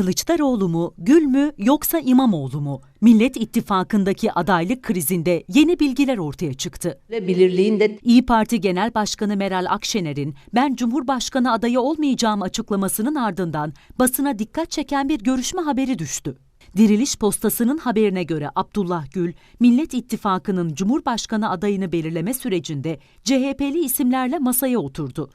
Kılıçdaroğlu mu, Gül mü yoksa İmamoğlu mu? Millet İttifakı'ndaki adaylık krizinde yeni bilgiler ortaya çıktı. ve bilirliğinde İyi Parti Genel Başkanı Meral Akşener'in ben Cumhurbaşkanı adayı olmayacağım açıklamasının ardından basına dikkat çeken bir görüşme haberi düştü. Diriliş Postası'nın haberine göre Abdullah Gül, Millet İttifakı'nın Cumhurbaşkanı adayını belirleme sürecinde CHP'li isimlerle masaya oturdu.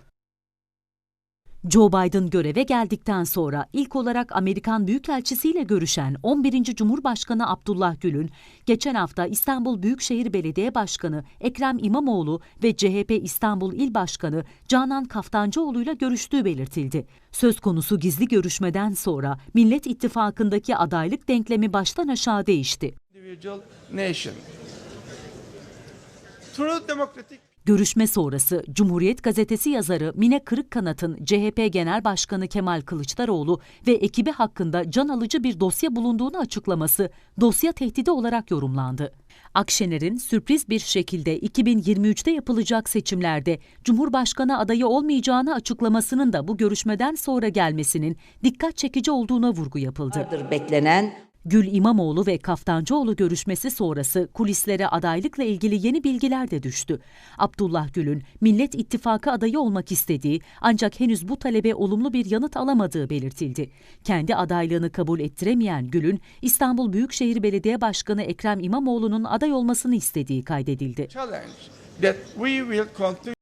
Joe Biden göreve geldikten sonra ilk olarak Amerikan Büyükelçisiyle görüşen 11. Cumhurbaşkanı Abdullah Gül'ün geçen hafta İstanbul Büyükşehir Belediye Başkanı Ekrem İmamoğlu ve CHP İstanbul İl Başkanı Canan Kaftancıoğlu'yla görüştüğü belirtildi. Söz konusu gizli görüşmeden sonra Millet İttifakı'ndaki adaylık denklemi baştan aşağı değişti. Görüşme sonrası Cumhuriyet Gazetesi yazarı Mine Kırıkkanat'ın CHP Genel Başkanı Kemal Kılıçdaroğlu ve ekibi hakkında can alıcı bir dosya bulunduğunu açıklaması dosya tehdidi olarak yorumlandı. Akşener'in sürpriz bir şekilde 2023'te yapılacak seçimlerde Cumhurbaşkanı adayı olmayacağını açıklamasının da bu görüşmeden sonra gelmesinin dikkat çekici olduğuna vurgu yapıldı. vardır beklenen Gül İmamoğlu ve Kaftancıoğlu görüşmesi sonrası kulislere adaylıkla ilgili yeni bilgiler de düştü. Abdullah Gül'ün Millet İttifakı adayı olmak istediği ancak henüz bu talebe olumlu bir yanıt alamadığı belirtildi. Kendi adaylığını kabul ettiremeyen Gül'ün İstanbul Büyükşehir Belediye Başkanı Ekrem İmamoğlu'nun aday olmasını istediği kaydedildi.